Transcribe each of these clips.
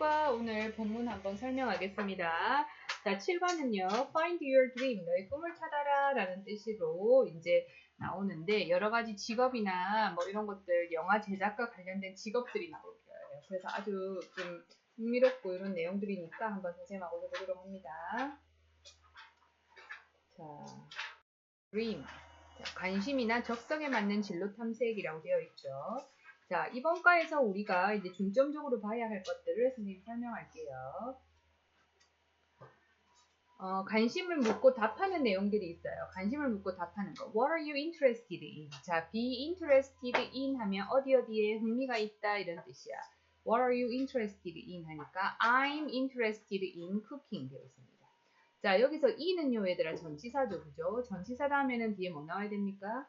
7과 오늘 본문 한번 설명하겠습니다. 자, 7번은요. Find your dream. 너의 꿈을 찾아라 라는 뜻으로 이제 나오는데 여러 가지 직업이나 뭐 이런 것들 영화 제작과 관련된 직업들이 나올 거예요. 그래서 아주 좀 흥미롭고 이런 내용들이니까 한번 선생님하고 해보도록 합니다. 자, dream. 자, 관심이나 적성에 맞는 진로 탐색이라고 되어 있죠. 자, 이번 과에서 우리가 이제 중점적으로 봐야 할 것들을 선생님 설명할게요. 어, 관심을 묻고 답하는 내용들이 있어요. 관심을 묻고 답하는 거. What are you interested in? 자, be interested in 하면 어디 어디에 흥미가 있다 이런 뜻이야. What are you interested in 하니까 I'm interested in cooking 되어 있습니다. 자, 여기서 in은요, 얘들아 전치사죠, 그죠? 전치사 다음에는 뒤에 뭐 나와야 됩니까?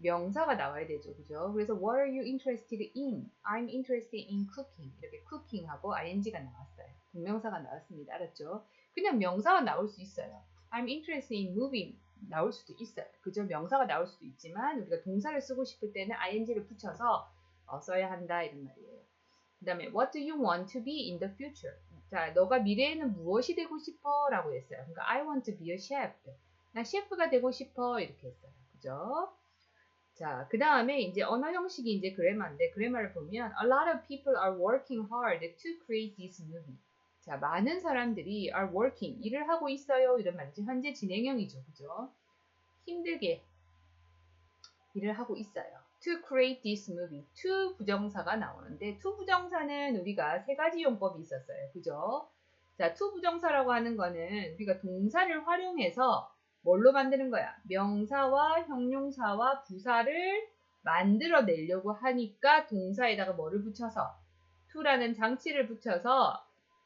명사가 나와야 되죠. 그죠? 그래서 what are you interested in? I'm interested in cooking. 이렇게 cooking하고 ing가 나왔어요. 동명사가 나왔습니다. 알았죠? 그냥 명사가 나올 수 있어요. I'm interested in moving 나올 수도 있어요. 그죠? 명사가 나올 수도 있지만 우리가 동사를 쓰고 싶을 때는 ing를 붙여서 어, 써야 한다 이런 말이에요. 그 다음에 what do you want to be in the future? 자, 너가 미래에는 무엇이 되고 싶어? 라고 했어요. 그러니까 I want to be a chef. 나 셰프가 되고 싶어 이렇게 했어요. 그죠? 자, 그 다음에 이제 언어 형식이 이제 그래마인데 그래마를 보면 A lot of people are working hard to create this movie. 자, 많은 사람들이 are working 일을 하고 있어요. 이런 말이죠. 현재 진행형이죠. 그죠? 힘들게 일을 하고 있어요. To create this movie. to 부정사가 나오는데 to 부정사는 우리가 세 가지 용법이 있었어요. 그죠? 자, to 부정사라고 하는 거는 우리가 동사를 활용해서 뭘로 만드는 거야? 명사와 형용사와 부사를 만들어내려고 하니까 동사에다가 뭐를 붙여서 to라는 장치를 붙여서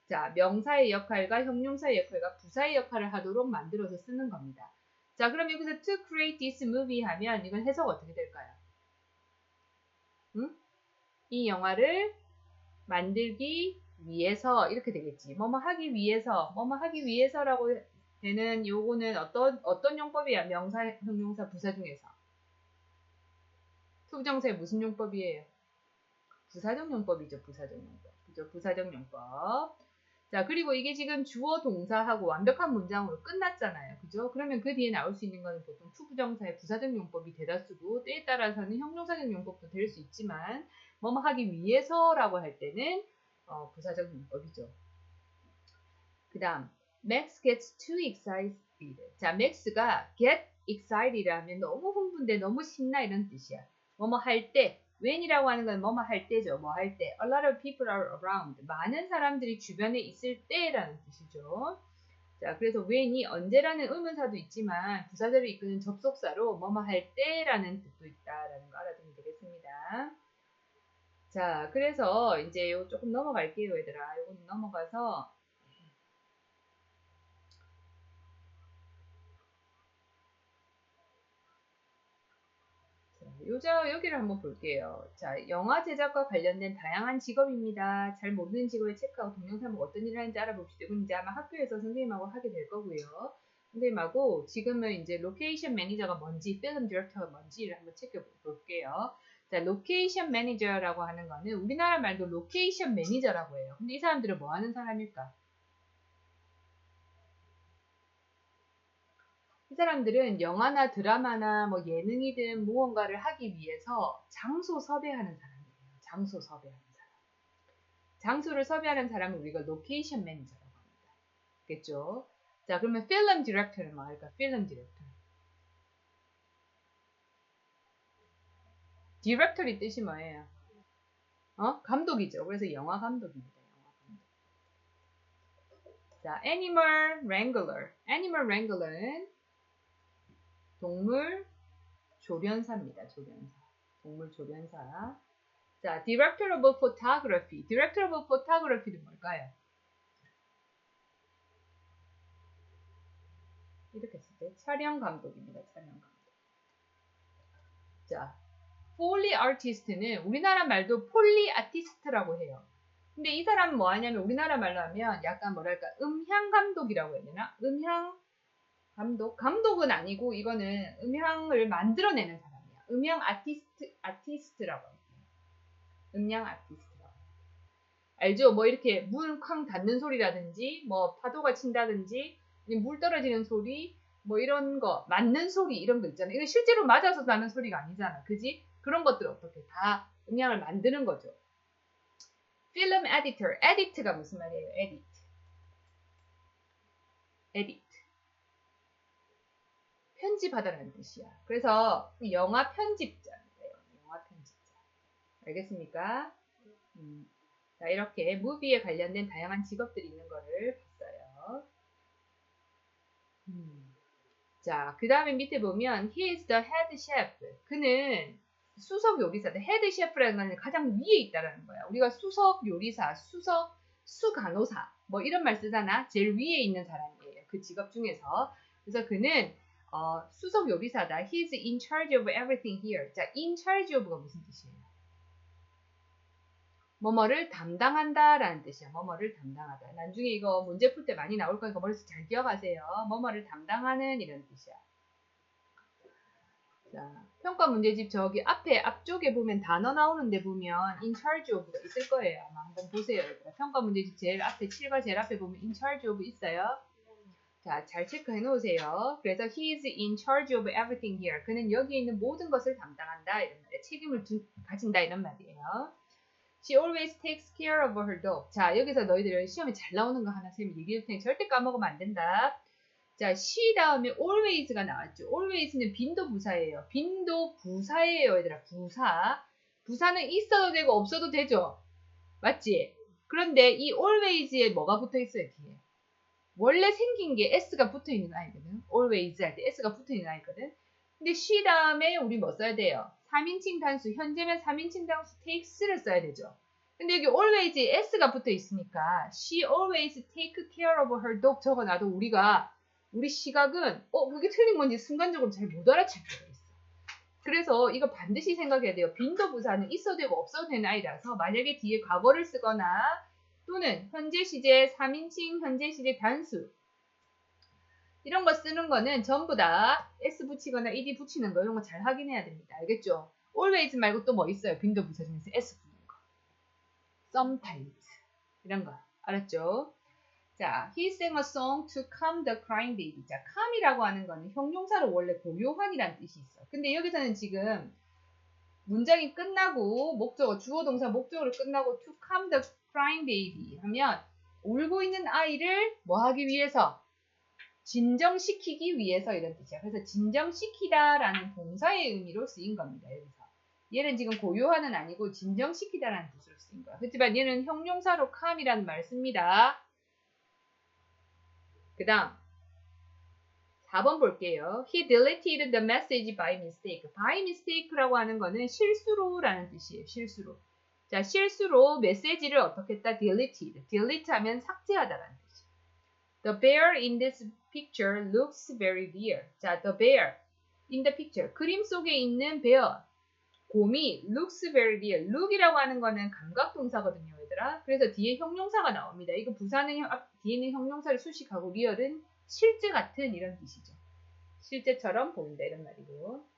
자 명사의 역할과 형용사의 역할과 부사의 역할을 하도록 만들어서 쓰는 겁니다. 자 그럼 여기서 to create this movie 하면 이건 해석 어떻게 될까요? 응? 이 영화를 만들기 위해서 이렇게 되겠지. 뭐뭐 하기 위해서, 뭐뭐 하기 위해서라고 되는 요거는 어떤 어떤 용법이야? 명사, 형용사, 부사 중에서. 투부정사의 무슨 용법이에요? 부사적 용법이죠. 부사적 용법. 그죠? 부사적 용법. 자, 그리고 이게 지금 주어 동사하고 완벽한 문장으로 끝났잖아요. 그죠? 그러면 그 뒤에 나올 수 있는 거는 보통 투부정사의 부사적 용법이 대다수고 때에 따라서는 형용사적 용법도 될 수 있지만 뭐뭐 하기 위해서라고 할 때는 어, 부사적 용법이죠. 그 다음 Max gets too excited. 자, Max가 get excited 하면 너무 흥분돼, 너무 신나 이런 뜻이야. 뭐뭐 할 때, when이라고 하는 건 뭐뭐 할 때죠. 뭐 할 때. A lot of people are around. 많은 사람들이 주변에 있을 때라는 뜻이죠. 자, 그래서 when이 언제라는 의문사도 있지만 부사절을 이끄는 접속사로 뭐뭐 할 때라는 뜻도 있다라는 거 알아두면 되겠습니다. 자, 그래서 이제 요 조금 넘어갈게요, 얘들아. 요거는 넘어가서 요저 여기를 한번 볼게요. 자, 영화 제작과 관련된 다양한 직업입니다. 잘 모르는 직업을 체크하고 동영상을 어떤 일을 하는지 알아봅시다. 이건 이제 아마 학교에서 선생님하고 하게 될 거고요. 선생님하고 지금은 이제 로케이션 매니저가 뭔지, 필름 디렉터가 뭔지를 한번 체크해 볼게요. 자, 로케이션 매니저라고 하는 거는 우리나라 말도 로케이션 매니저라고 해요. 근데 이 사람들은 뭐 하는 사람일까? 이 사람들은 영화나 드라마나 뭐 예능이든 무언가를 하기 위해서 장소 섭외하는 사람이에요. 장소 섭외하는 사람. 장소를 섭외하는 사람을 우리가 로케이션 매니저라고 합니다. 겠죠? 자, 그러면 필름 디렉터는 뭐할까? 필름 디렉터. 디렉터리 뜻이 뭐예요? 어? 감독이죠. 그래서 영화 감독입니다. 영화 감독. 자, animal wrangler. animal wrangler는 동물 조련사입니다. 조련사. 동물 조련사. 자, Director of Photography. Director of Photography는 뭘까요? 이렇게 쓸때 촬영 감독입니다. 촬영 감독. 자, 폴리 아티스트는 우리나라 말도 폴리 아티스트라고 해요. 근데 이 사람은 뭐 하냐면 우리나라 말로 하면 약간 뭐랄까 음향 감독이라고 해야 되나? 음향 감독? 감독은 아니고 이거는 음향을 만들어내는 사람이야. 음향 아티스트, 아티스트라고 할게요. 음향 아티스트라고. 알죠? 뭐 이렇게 문 쾅 닫는 소리라든지 뭐 파도가 친다든지 물 떨어지는 소리 뭐 이런 거 맞는 소리 이런 거 있잖아요. 이거 실제로 맞아서 나는 소리가 아니잖아. 그지? 그런 것들 어떻게 다 음향을 만드는 거죠. 필름 에디터, 에디트가 무슨 말이에요? 에디트. 에디트. 편집하다라는 뜻이야. 그래서 영화 편집자예요. 영화 편집자. 알겠습니까? 음. 자, 이렇게 무비에 관련된 다양한 직업들이 있는 거를 봤어요. 음. 자, 그 다음에 밑에 보면 he is the head chef. 그는 수석 요리사다. 헤드 셰프라는 건 가장 위에 있다라는 거야. 우리가 수석 요리사, 수석 수간호사 뭐 이런 말 쓰잖아. 제일 위에 있는 사람이에요. 그 직업 중에서. 그래서 그는 어, 수석 요리사다. He's in charge of everything here. 자, in charge of가 무슨 뜻이에요? 뭐뭐를 담당한다 라는 뜻이야. 뭐뭐를 담당하다. 나중에 이거 문제 풀 때 많이 나올 거니까 머릿속 잘 기억하세요. 뭐뭐를 담당하는 이런 뜻이야. 자, 평가 문제집 저기 앞에 앞쪽에 보면 단어 나오는데 보면 in charge of가 있을 거예요. 아마 한번 보세요. 평가 문제집 제일 앞에 7과 제일 앞에 보면 in charge of 있어요. 자, 잘 체크해 놓으세요. 그래서 he is in charge of everything here. 그는 여기에 있는 모든 것을 담당한다 이런 말이에요. 책임을 두, 가진다 이런 말이에요. She always takes care of her dog. 자, 여기서 너희들 시험에 잘 나오는 거 하나 쌤이 얘기할 테니 절대 까먹으면 안 된다. 자, she 다음에 always가 나왔죠. always는 빈도 부사예요. 빈도 부사예요, 얘들아. 부사. 부사는 있어도 되고 없어도 되죠. 맞지? 그런데 이 always에 뭐가 붙어 있어요, 뒤에? 원래 생긴 게 s가 붙어 있는 아이거든. always 할 때 s가 붙어 있는 아이거든. 근데 she 다음에 우리 뭐 써야 돼요? 3인칭 단수, 현재면 3인칭 단수 takes를 써야 되죠. 근데 여기 always s가 붙어 있으니까 she always take care of her dog 적어놔도 우리가 우리 시각은 어 그게 틀린 건지 순간적으로 잘 못 알아챌 때가 있어. 그래서 이거 반드시 생각해야 돼요. 빈도 부사는 있어도 되고 없어도 되는 아이라서 만약에 뒤에 과거를 쓰거나 또는 현재 시제 3인칭 현재 시제 단수 이런 거 쓰는 거는 전부 다 s 붙이거나 ed 붙이는 거 이런 거 잘 확인해야 됩니다. 알겠죠? always 말고 또 뭐 있어요? 빈도 부사 중에서 s 붙는 거. sometimes 이런 거 알았죠? 자, he sang a song to calm the crying baby. 자, calm이라고 하는 거는 형용사로 원래 고요한이라는 뜻이 있어. 근데 여기서는 지금 문장이 끝나고 목적어 주어 동사 목적어로 끝나고 to calm the crying baby 하면 울고 있는 아이를 뭐 하기 위해서 진정시키기 위해서 이런 뜻이야. 그래서 진정시키다라는 동사의 의미로 쓰인 겁니다. 여기서. 얘는 지금 고요한은 아니고 진정시키다라는 뜻으로 쓰인 거야. 그렇지만 얘는 형용사로 calm이라는 말 씁니다. 그 다음 4번 볼게요. He deleted the message by mistake. by mistake라고 하는 거는 실수로라는 뜻이에요. 실수로. 자, 실수로 메시지를 어떻게 했다? deleted. delete 하면 삭제하다라는 뜻이에요. The bear in this picture looks very dear. 자, the bear in the picture. 그림 속에 있는 bear. 곰이 looks very dear. look이라고 하는 거는 감각 동사거든요, 얘들아. 그래서 뒤에 형용사가 나옵니다. 이거 부사는 뒤에는 형용사를 수식하고 리얼은 실제 같은 이런 뜻이죠. 실제처럼 보인다 이런 말이고.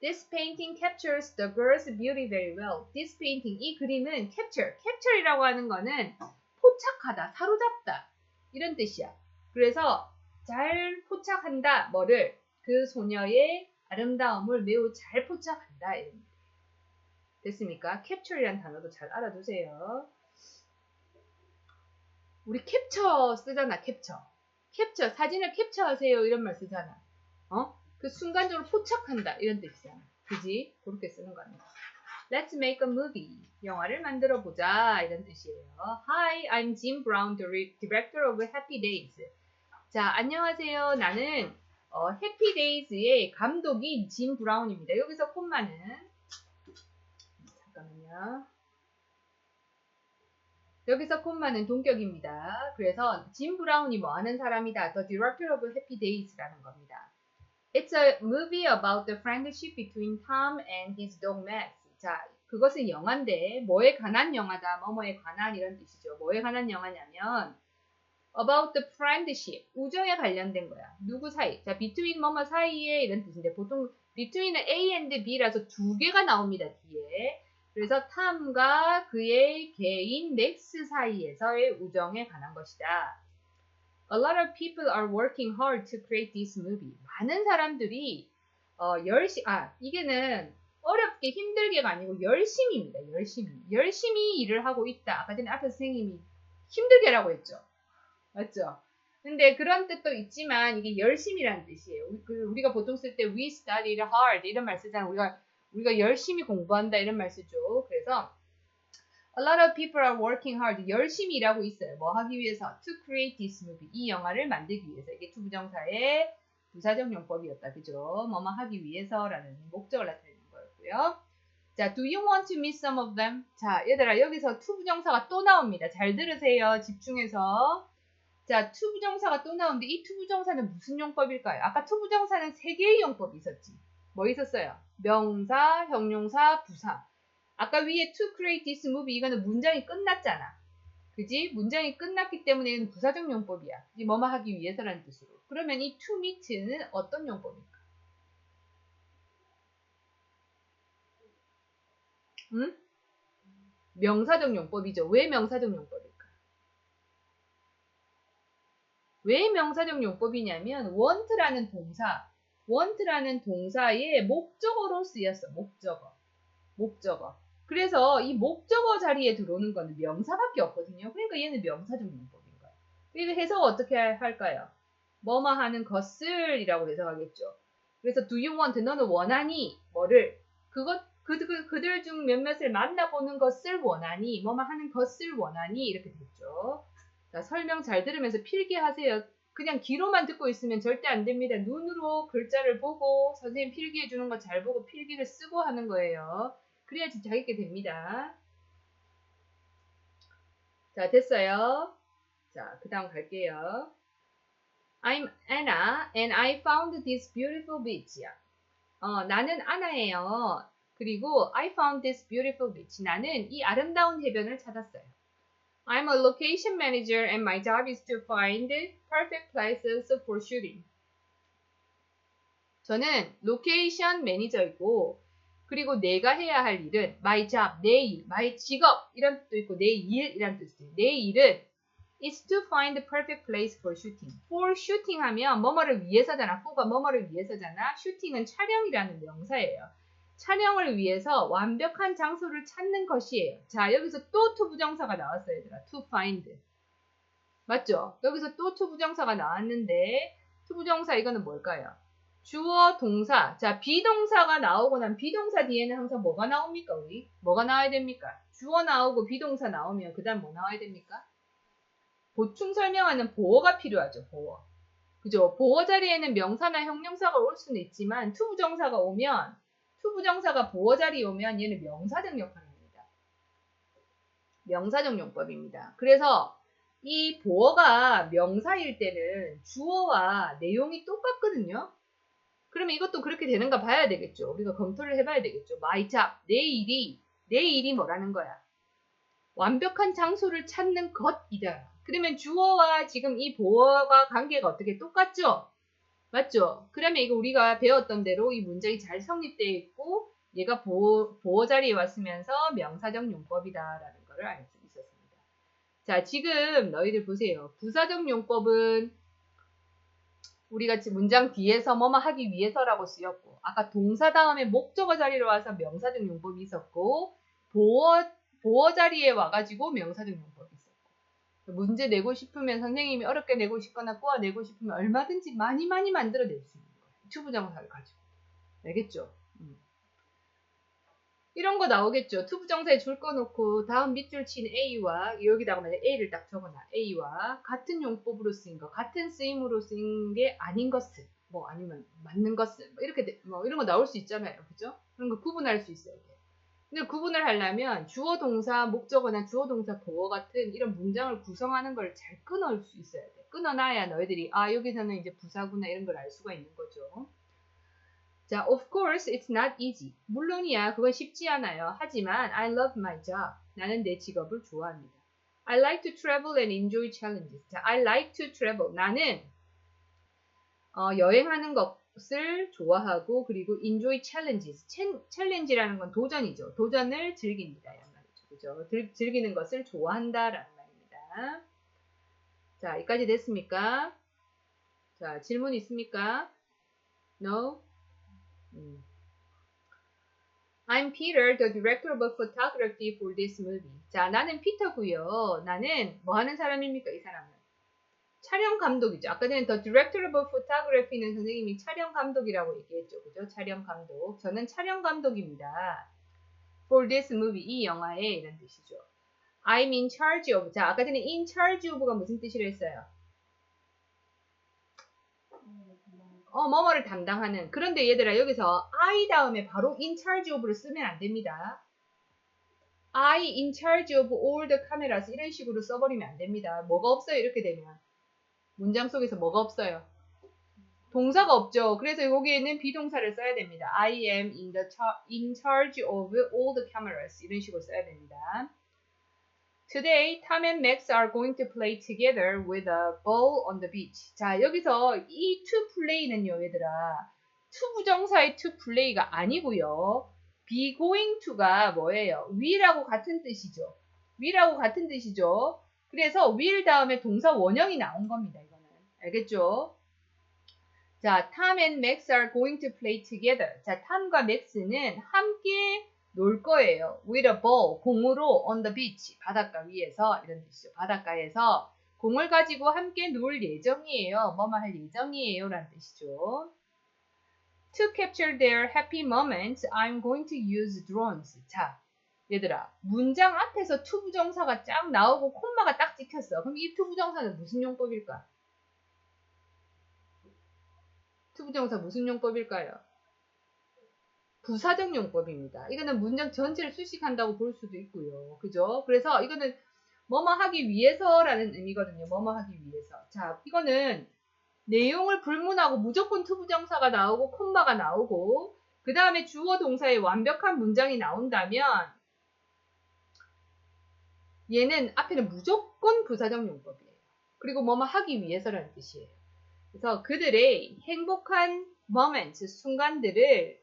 This painting captures the girl's beauty very well. This painting 이 그림은 capture, capture이라고 하는 거는 포착하다, 사로잡다 이런 뜻이야. 그래서 잘 포착한다 뭐를 그 소녀의 아름다움을 매우 잘 포착한다 이런. 됐습니까? capture이라는 단어도 잘 알아두세요. 우리 캡처 쓰잖아, 캡처. 캡처, 사진을 캡처하세요. 이런 말 쓰잖아. 어? 그 순간적으로 포착한다. 이런 뜻이잖아. 그지? 그렇게 쓰는 거 아니야. Let's make a movie. 영화를 만들어 보자. 이런 뜻이에요. Hi, I'm Jim Brown, the director of Happy Days. 자, 안녕하세요. 나는 어, 해피 데이즈의 감독이 짐 브라운입니다. 여기서 콤마는 잠깐만요. 여기서 콤마는 동격입니다. 그래서 짐 브라운이 뭐 하는 사람이다. The director of Happy Days라는 겁니다. It's a movie about the friendship between Tom and his dog Max. 자, 그것은 영화인데 뭐에 관한 영화다. 뭐뭐에 관한 이런 뜻이죠. 뭐에 관한 영화냐면 about the friendship. 우정에 관련된 거야. 누구 사이? 자, between 뭐뭐 사이에 이런 뜻인데 보통 between은 A and B라서 두 개가 나옵니다. 뒤에. 그래서 탐과 그의 개인 맥스 사이에서의 우정에 관한 것이다. A lot of people are working hard to create this movie. 많은 사람들이 어, 열심 아 이게는 어렵게 힘들게가 아니고 열심히입니다. 열심히 열심히 일을 하고 있다. 아까 전에 앞에 선생님이 힘들게라고 했죠. 맞죠? 근데 그런 뜻도 있지만 이게 열심이라는 뜻이에요. 우리- 그 우리가 보통 쓸 때 we studied hard 이런 말 쓰잖아. 우리가 우리가 열심히 공부한다 이런 말 쓰죠. 그래서 A lot of people are working hard. 열심히 일하고 있어요. 뭐 하기 위해서? To create this movie. 이 영화를 만들기 위해서. 이게 투부정사의 부사적 용법이었다. 그죠? 뭐뭐 하기 위해서라는 목적을 나타내는 거였고요. 자, do you want to meet some of them? 자, 얘들아, 여기서 투부정사가 또 나옵니다. 잘 들으세요. 집중해서. 자, 투부정사가 또 나오는데 이 투부정사는 무슨 용법일까요? 아까 투부정사는 세 개의 용법이 있었지. 뭐 있었어요? 명사, 형용사, 부사. 아까 위에 to create this movie 이거는 문장이 끝났잖아. 그지? 문장이 끝났기 때문에 이는 부사적 용법이야. 이 뭐뭐 하기 위해서라는 뜻으로. 그러면 이 to meet는 어떤 용법일까? 응? 명사적 용법이죠. 왜 명사적 용법일까? 왜 명사적 용법이냐면 want라는 동사, want라는 동사의 목적어로 쓰였어. 목적어. 목적어. 그래서 이 목적어 자리에 들어오는 거는 명사밖에 없거든요. 그러니까 얘는 명사적 용법인 거예요. 그래서 해석 어떻게 할까요? 뭐뭐 하는 것을이라고 해석하겠죠. 그래서 do you want 너는 원하니 뭐를 그것 그, 그, 그들 중 몇몇을 만나보는 것을 원하니 뭐뭐 하는 것을 원하니 이렇게 됐죠. 자, 설명 잘 들으면서 필기하세요. 그냥 귀로만 듣고 있으면 절대 안 됩니다. 눈으로 글자를 보고 선생님 필기해 주는 거 잘 보고 필기를 쓰고 하는 거예요. 그래야지 자기게 됩니다. 자, 됐어요. 자, 그 다음 갈게요. I'm Anna and I found this beautiful beach. 어, 나는 아나예요. 그리고 I found this beautiful beach. 나는 이 아름다운 해변을 찾았어요. I'm a location manager and my job is to find perfect places for shooting. 저는 로케이션 매니저이고 그리고 내가 해야 할 일은 my job, 내 일, my 직업 이런 뜻도 있고 내 일이란 뜻도 있어요. 내 일은 is to find the perfect place for shooting. for shooting 하면 뭐뭐를 위해서잖아. for가 뭐뭐를 위해서잖아. shooting은 촬영이라는 명사예요. 촬영을 위해서 완벽한 장소를 찾는 것이에요. 자, 여기서 또 to 부정사가 나왔어요, 얘들아. to find. 맞죠? 여기서 또 to 부정사가 나왔는데 to 부정사 이거는 뭘까요? 주어, 동사. 자, 비동사가 나오고 난 비동사 뒤에는 항상 뭐가 나옵니까, 우리? 뭐가 나와야 됩니까? 주어 나오고 비동사 나오면 그 다음 뭐 나와야 됩니까? 보충 설명하는 보어가 필요하죠, 보어. 그죠? 보어 자리에는 명사나 형용사가 올 수는 있지만 투부정사가 오면 투부정사가 보어 자리에 오면 얘는 합니다. 명사적 용법입니다. 그래서 이 보어가 명사일 때는 주어와 내용이 똑같거든요. 그러면 이것도 그렇게 되는가 봐야 되겠죠. 우리가 검토를 해봐야 되겠죠. my job, 내 일이, 내 일이 뭐라는 거야? 완벽한 장소를 찾는 것이다. 그러면 주어와 지금 이 보어가 관계가 어떻게 똑같죠? 맞죠? 그러면 이거 우리가 배웠던 대로 이 문장이 잘 성립되어 있고 얘가 보어, 보어 자리에 왔으면서 명사적 용법이다라는 것을 알 수 있었습니다. 자, 지금 너희들 보세요. 부사적 용법은 우리가 지금 문장 뒤에서 뭐뭐 하기 위해서라고 쓰였고 아까 동사 다음에 목적어 자리로 와서 명사적 용법이 있었고 보어 보어 자리에 와가지고 명사적 용법이 있었고 문제 내고 싶으면 선생님이 어렵게 내고 싶거나 꼬아 내고 싶으면 얼마든지 많이 많이 만들어 낼 수 있는 거예요. 투부정사를 가지고 알겠죠? 음. 이런 거 나오겠죠. 투부정사에 줄거 놓고 다음 밑줄 친 A와 여기다가 만약 A를 딱 적어놔. A와 같은 용법으로 쓰인 거, 같은 쓰임으로 쓰인 게 아닌 것을 뭐 아니면 맞는 것을 뭐 이렇게 돼- 뭐 이런 거 나올 수 있잖아요. 그죠? 그런 거 구분할 수 있어야 돼. 근데 구분을 하려면 주어 동사, 목적어나 주어 동사 보어 같은 이런 문장을 구성하는 걸 잘 끊어올 수 있어야 돼. 끊어놔야 너희들이 아 여기서는 이제 부사구나 이런 걸 알 수가 있는 거죠. 자, of course it's not easy. 물론이야 그건 쉽지 않아요. 하지만 I love my job. 나는 내 직업을 좋아합니다. I like to travel and enjoy challenges. 자, I like to travel. 나는 어, 여행하는 것, 것을 좋아하고 그리고 enjoy challenges. 챌린지라는 건 도전이죠. 도전을 즐깁니다. 그죠? 들, 즐기는 것을 좋아한다라는 말입니다. 자, 여기까지 됐습니까? 자, 질문 있습니까? No? 음. I'm Peter, the director of photography for this movie. 자, 나는 피터고요. 나는 뭐 하는 사람입니까? 이 사람은 촬영 감독이죠. 아까 전에 the director of photography는 선생님이 촬영 감독이라고 얘기했죠. 그죠? 촬영 감독. 저는 촬영 감독입니다. for this movie 이 영화에 이런 뜻이죠. I'm in charge of. 자, 아까 전에 in charge of가 무슨 뜻이라 했어요? 어, 뭐뭐를 담당하는. 그런데 얘들아, 여기서 I 다음에 바로 in charge of를 쓰면 안 됩니다. I in charge of all the cameras 이런 식으로 써버리면 안 됩니다. 뭐가 없어요, 이렇게 되면. 문장 속에서 뭐가 없어요? 동사가 없죠. 그래서 여기에는 비동사를 써야 됩니다. I am in the in charge of all the cameras 이런 식으로 써야 됩니다. Today, Tom and Max are going to play together with a ball on the beach. 자, 여기서 이 to play는요, 얘들아. to 부정사의 to play가 아니고요. be going to가 뭐예요? will하고 같은 뜻이죠. will하고 같은 뜻이죠. 그래서 will 다음에 동사 원형이 나온 겁니다, 이거는. 알겠죠? 자, Tom and Max are going to play together. 자, 탐과 맥스는 함께 놀 거예요. with a ball, 공으로 on the beach, 바닷가 위에서 이런 뜻이죠. 바닷가에서 공을 가지고 함께 놀 예정이에요. 뭐뭐 할 예정이에요. 라는 뜻이죠. To capture their happy moments, I'm going to use drones. 자, 얘들아, 문장 앞에서 to 부정사가 쫙 나오고 콤마가 딱 찍혔어. 그럼 이 to 부정사는 무슨 용법일까? to 부정사 무슨 용법일까요? 부사적 용법입니다. 이거는 문장 전체를 수식한다고 볼 수도 있고요. 그죠? 그래서 이거는 뭐뭐 하기 위해서라는 의미거든요. 뭐뭐 하기 위해서. 자, 이거는 내용을 불문하고 무조건 투부정사가 나오고 콤마가 나오고 그 다음에 주어 동사의 완벽한 문장이 나온다면 얘는 앞에는 무조건 부사적 용법이에요. 그리고 뭐뭐 하기 위해서라는 뜻이에요. 그래서 그들의 행복한 moment, 순간들을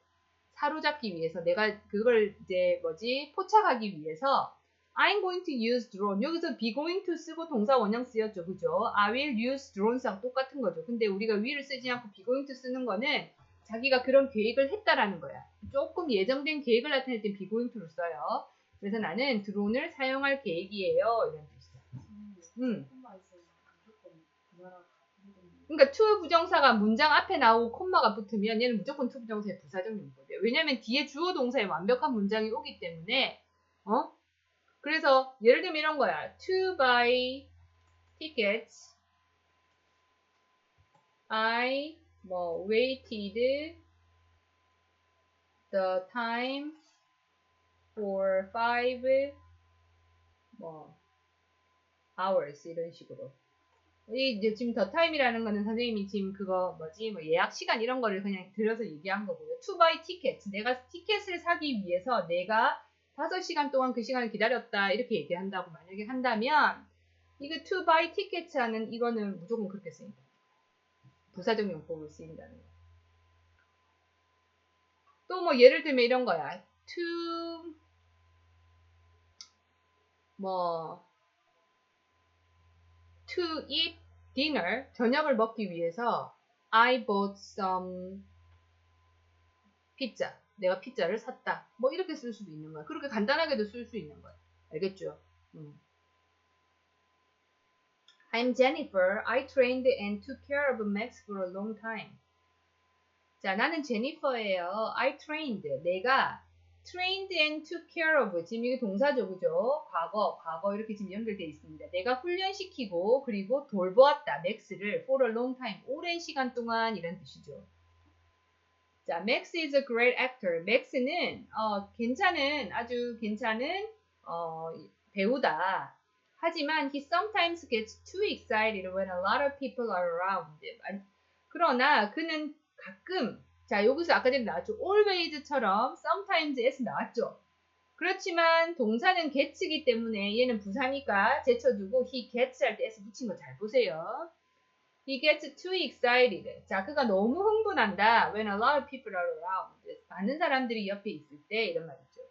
사로잡기 위해서 내가 그걸 이제 뭐지? 포착하기 위해서 I'm going to use drone. 여기서 be going to 쓰고 동사 원형 쓰였죠. 그죠? I will use drones랑 똑같은 거죠. 근데 우리가 will을 쓰지 않고 be going to 쓰는 거는 자기가 그런 계획을 했다라는 거야. 조금 예정된 계획을 나타낼 때 be going to를 써요. 그래서 나는 드론을 사용할 계획이에요. 이런 뜻이야 음. 그러니까 to 부정사가 문장 앞에 나오고 콤마가 붙으면 얘는 무조건 to 부정사의 부사적 용법이에요. 왜냐하면 뒤에 주어 동사의 완벽한 문장이 오기 때문에 어? 그래서 예를 들면 이런 거야. To buy tickets, I 뭐 waited the time for five 뭐 hours 이런 식으로. 이 이제 지금 더 타임이라는 거는 선생님이 지금 그거 뭐지 뭐 예약 시간 이런 거를 그냥 들여서 얘기한 거고요. To buy tickets. 내가 티켓을 사기 위해서 내가 5시간 동안 그 시간을 기다렸다 이렇게 얘기한다고 만약에 한다면 이거 to buy tickets 하는 이거는 무조건 그렇게 쓰인다. 부사적 용법으로 쓰인다는 거. 또 뭐 예를 들면 이런 거야. to 뭐 to eat dinner, 저녁을 먹기 위해서 I bought some pizza. 내가 피자를 샀다. 뭐 이렇게 쓸 수도 있는 거야. 그렇게 간단하게도 쓸 수 있는 거야. 알겠죠? 음. I'm Jennifer. I trained and took care of Max for a long time. 자, 나는 제니퍼예요. I trained. 내가 trained and took care of. 지금 이게 동사죠, 그죠? 과거, 과거 이렇게 지금 연결되어 있습니다. 내가 훈련시키고 그리고 돌보았다. 맥스를 for a long time. 오랜 시간 동안 이런 뜻이죠. 자, Max is a great actor. 맥스는 어, 괜찮은 아주 괜찮은 어, 배우다. 하지만 he sometimes gets too excited when a lot of people are around. 그러나 그는 가끔 자, 여기서 아까 전에 나왔죠. always처럼 sometimes에서 나왔죠. 그렇지만 동사는 get이기 때문에 얘는 부사니까 제쳐두고 he gets 할 때 s 붙인 거 잘 보세요. He gets too excited. 자, 그가 너무 흥분한다. When a lot of people are around. 많은 사람들이 옆에 있을 때 이런 말이죠.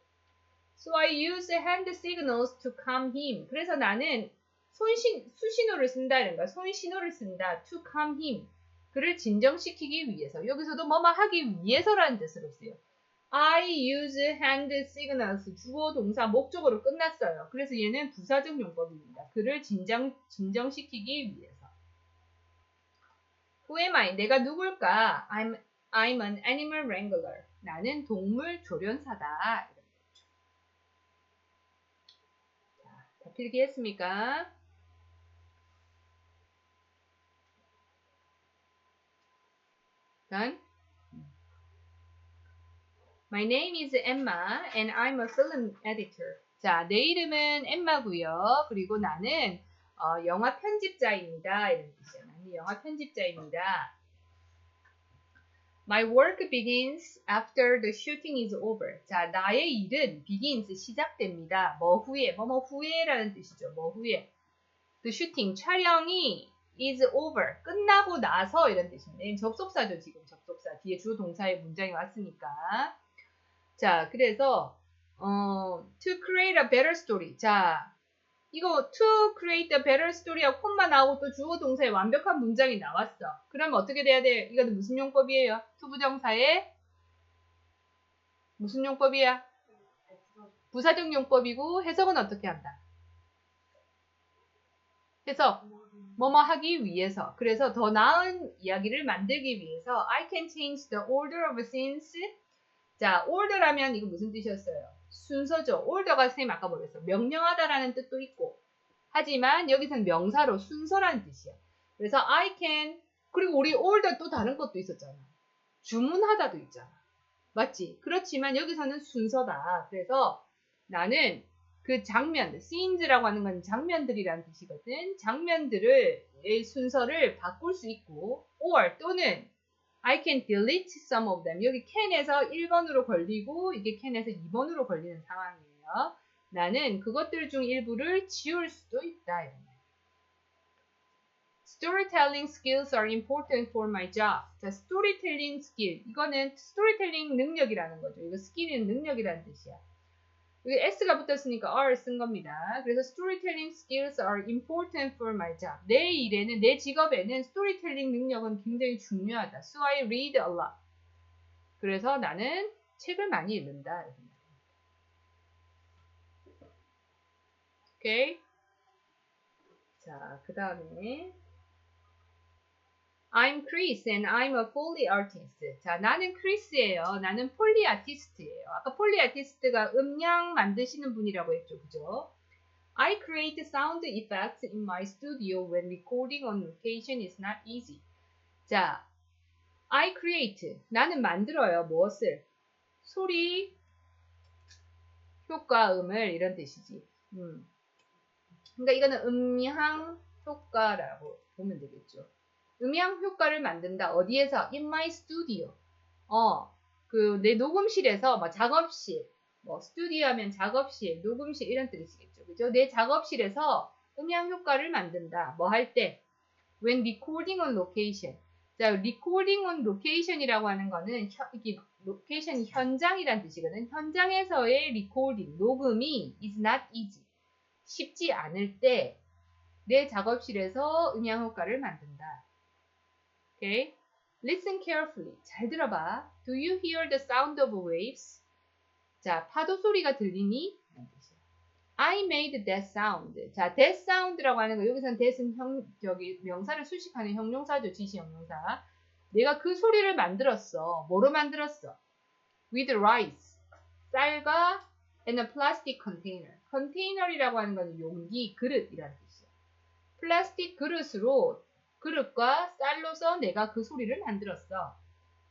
So I use hand signals to calm him. 그래서 나는 손신, 수신호를 쓴다 이런 거야. 손신호를 쓴다. To calm him. 그를 진정시키기 위해서. 여기서도 뭐뭐 하기 위해서라는 뜻으로 써요. I use hand signals. 주어 동사 목적으로 끝났어요. 그래서 얘는 부사적 용법입니다. 그를 진정, 진정시키기 위해서. Who am I? 내가 누굴까? I'm, I'm an animal wrangler. 나는 동물 조련사다. 자, 다 필기했습니까? Done? My name is Emma and I'm a film editor. 자, 내 이름은 엠마고요. 그리고 나는 어, 영화 편집자입니다. 이런 뜻이야. 나는 영화 편집자입니다. My work begins after the shooting is over. 자, 나의 일은 begins 시작됩니다. 뭐 후에, 뭐뭐 후에라는 뜻이죠. 뭐 후에. The shooting 촬영이 is over 끝나고 나서 이런 뜻입니다. 접속사죠 지금 접속사 뒤에 주 동사의 문장이 왔으니까. 자, 그래서 어, to create a better story. 자, 이거 to create a better story하고 콤마 나오고 또 주어 동사의 완벽한 문장이 나왔어. 그러면 어떻게 돼야 돼? 이거는 무슨 용법이에요? to 부정사의 무슨 용법이야? 부사적 용법이고 해석은 어떻게 한다? 해석 뭐뭐 하기 위해서 그래서 더 나은 이야기를 만들기 위해서 I can change the order of scenes 자 order라면 이거 무슨 뜻이었어요? 순서죠. order가 선생님 아까 뭐랬어? 명령하다라는 뜻도 있고 하지만 여기서는 명사로 순서라는 뜻이야. 그래서 I can 그리고 우리 order 또 다른 것도 있었잖아. 주문하다도 있잖아. 맞지? 그렇지만 여기서는 순서다. 그래서 나는 그 장면, scenes라고 하는 건 장면들이라는 뜻이거든. 장면들을 순서를 바꿀 수 있고 or 또는 I can delete some of them. 여기 can에서 1번으로 걸리고 이게 can에서 2번으로 걸리는 상황이에요. 나는 그것들 중 일부를 지울 수도 있다. Storytelling skills are important for my job. 자, storytelling skill. 이거는 storytelling 능력이라는 거죠. 이거 skill은 능력이라는 뜻이야. 여기 S가 붙었으니까 R 쓴 겁니다. 그래서 storytelling skills are important for my job. 내 일에는, 내 직업에는 storytelling 능력은 굉장히 중요하다. So I read a lot. 그래서 나는 책을 많이 읽는다. 오케이. 자, 그 다음에 I'm Chris and I'm a Foley artist. 자, 나는 크리스예요. 나는 폴리 아티스트예요. 아까 폴리 아티스트가 음량 만드시는 분이라고 했죠. 그죠? I create sound effects in my studio when recording on location is not easy. 자, I create. 나는 만들어요. 무엇을? 소리, 효과음을 이런 뜻이지. 음. 그러니까 이거는 음향 효과라고 보면 되겠죠. 음향 효과를 만든다. 어디에서? In my studio. 어, 그 내 녹음실에서 뭐 작업실, 뭐 스튜디오 하면 작업실, 녹음실 이런 뜻이겠죠. 그죠? 내 작업실에서 음향 효과를 만든다. 뭐 할 때? When recording on location. 자, recording on location이라고 하는 거는 현, 이게 로케이션이 현장이란 뜻이거든. 현장에서의 recording, 녹음이 is not easy. 쉽지 않을 때 내 작업실에서 음향 효과를 만든다. Okay? Listen carefully. 잘 들어봐. Do you hear the sound of waves? 자, 파도 소리가 들리니? I made that sound. 자, that sound라고 하는 거 여기서는 that은 형 저기 명사를 수식하는 형용사죠. 지시 형용사. 내가 그 소리를 만들었어. 뭐로 만들었어? With rice. 쌀과 and a plastic container. 컨테이너이라고 하는 건 용기, 그릇이라는 뜻이야. 플라스틱 그릇으로 그릇과 쌀로서 내가 그 소리를 만들었어.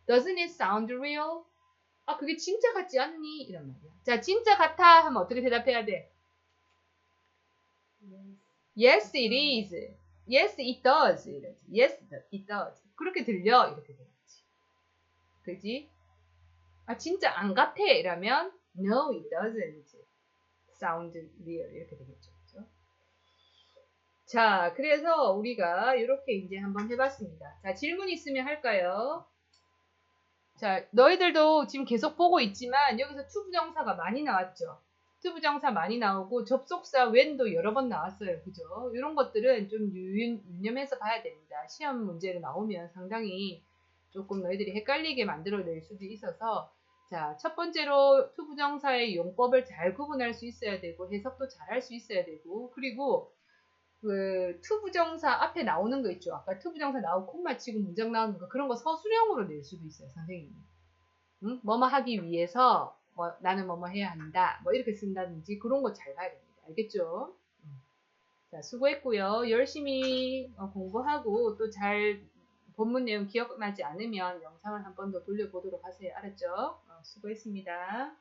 Doesn't it sound real? 아, 그게 진짜 같지 않니? 이런 말이야. 자, 진짜 같아 하면 어떻게 대답해야 돼? Yes, it is. Yes, it does. 이러지. Yes, it does. 그렇게 들려. 이렇게 되겠지. 그지? 아, 진짜 안 같아. 이러면 No, it doesn't. Sound real. 이렇게 되겠죠. 자, 그래서 우리가 이렇게 이제 한번 해봤습니다. 자, 질문 있으면 할까요? 자, 너희들도 지금 계속 보고 있지만 여기서 투부정사가 많이 나왔죠. 투부정사 많이 나오고 접속사 when도 여러 번 나왔어요. 그죠? 이런 것들은 좀 유- 유념해서 봐야 됩니다. 시험 문제로 나오면 상당히 조금 너희들이 헷갈리게 만들어낼 수도 있어서 자, 첫 번째로 투부정사의 용법을 잘 구분할 수 있어야 되고 해석도 잘 할 수 있어야 되고 그리고 그 투부정사 앞에 나오는 거 있죠. 아까 투부정사 나오고 콤마 치고 문장 나오는 거 그런 거 서술형으로 낼 수도 있어요, 선생님이. 응? 뭐뭐 하기 위해서 뭐 나는 뭐뭐 해야 한다. 뭐 이렇게 쓴다든지 그런 거 잘 봐야 됩니다. 알겠죠? 음. 자, 수고했고요. 열심히 어, 공부하고 또 잘 본문 내용 기억나지 않으면 영상을 한 번 더 돌려보도록 하세요. 알았죠? 어, 수고했습니다.